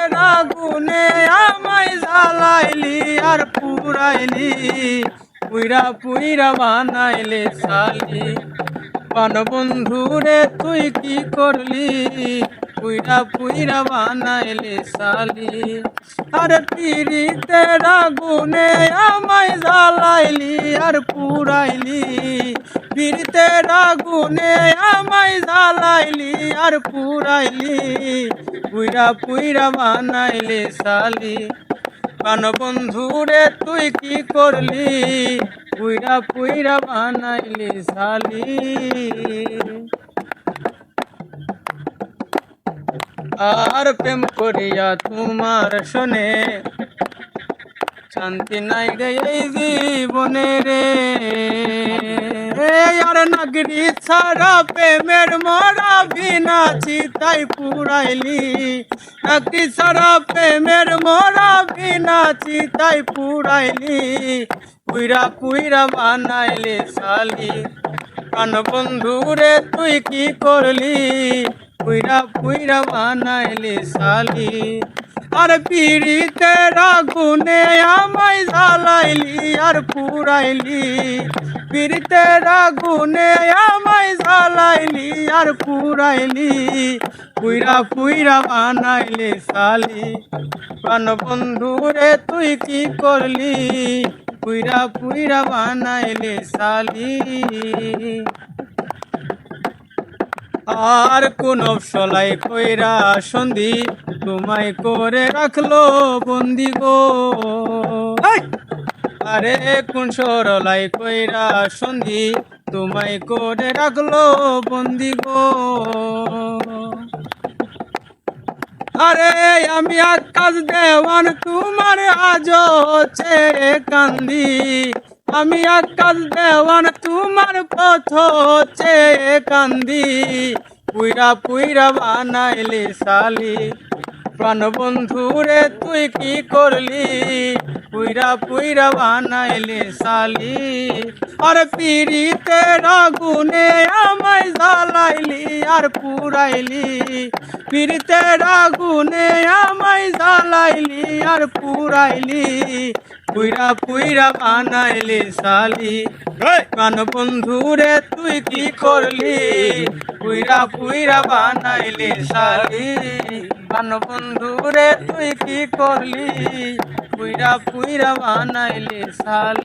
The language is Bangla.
কেডা গুনে আমায় জ্বালাইলি আর পুরাইলি। পুইরা পুইরা বানাইলে সালি বান বন্ধু রে তুই কি করলি? পুইরা পুইরা বানাইলে সালি আর পিরিতে রাগুনে আমায় জ্বালাইলি আর পুরাইলি পিরিতে রাগুনে আমায় জ্বালাইলি আর পুরাইলি পুইরা পুইরা বানাইলে সালি পান বন্ধু রে, তুই কি করলি? পুইরা পুইরা বানাইলি সালি আর প্রেম করিয়া তোমার শোনে। শান্তি নাই রে এই জীবনে রে। আর নাগরি ছাড়া প্রেমের মরা বিনাছি তাই পুরাইলি। নাগরি ছাড়া প্রেমের মরা বিনাছি তাই পুরাইলি। পুইরা পুইরা বানাইলি সালি কান বন্ধু রে তুই কি করলি? পুইরা পুইরা বানাইলি সালি আর পিড়িতে রাগুনে আমায় জ্বালাইলি আর পুরাইলি। পিড়িতে রাগুনে আমায় জ্বালাইলি আর পুরাইলি। পুইরা পুইরা বানাইলি সালি কান বন্ধু রে, তুই কি করলি? পুইরা পুইরা বানাইলি সালি আর কোন সলাই কইরা সন্ধি তোমায় করে রাখল বন্দি গো! আরে কোন সরলাই কইরা সন্ধি তোমায় করে রাখল বন্দি গো। আরে আমি আকাশ দেওয়ান, তোমার আজ ছেড়ে কান্দি। আমি আকাশ দেওয়ান, তোমার পথ ছেড়ে কান্দি। পুইরা পুইরা বানাইলি সালি প্রাণ বন্ধু রে, তুই কি করলি? পুইরা পুইরা বানাইলি সালি আর পিড়িতে রাগুনে আমায় জ্বালাইলি আর পুরাইলি। পিড়িতে রাগুনে আমায় জ্বালাইলি আর পুরাইলি। পুইরা পুইরা বানাইলি সালি কান বন্ধু রে তুই কি করলি? পুইরা পুইরা বানাইলি সালি কান বন্ধু রে তুই কি করলি? পুইরা পুইরা বানাইলি সালি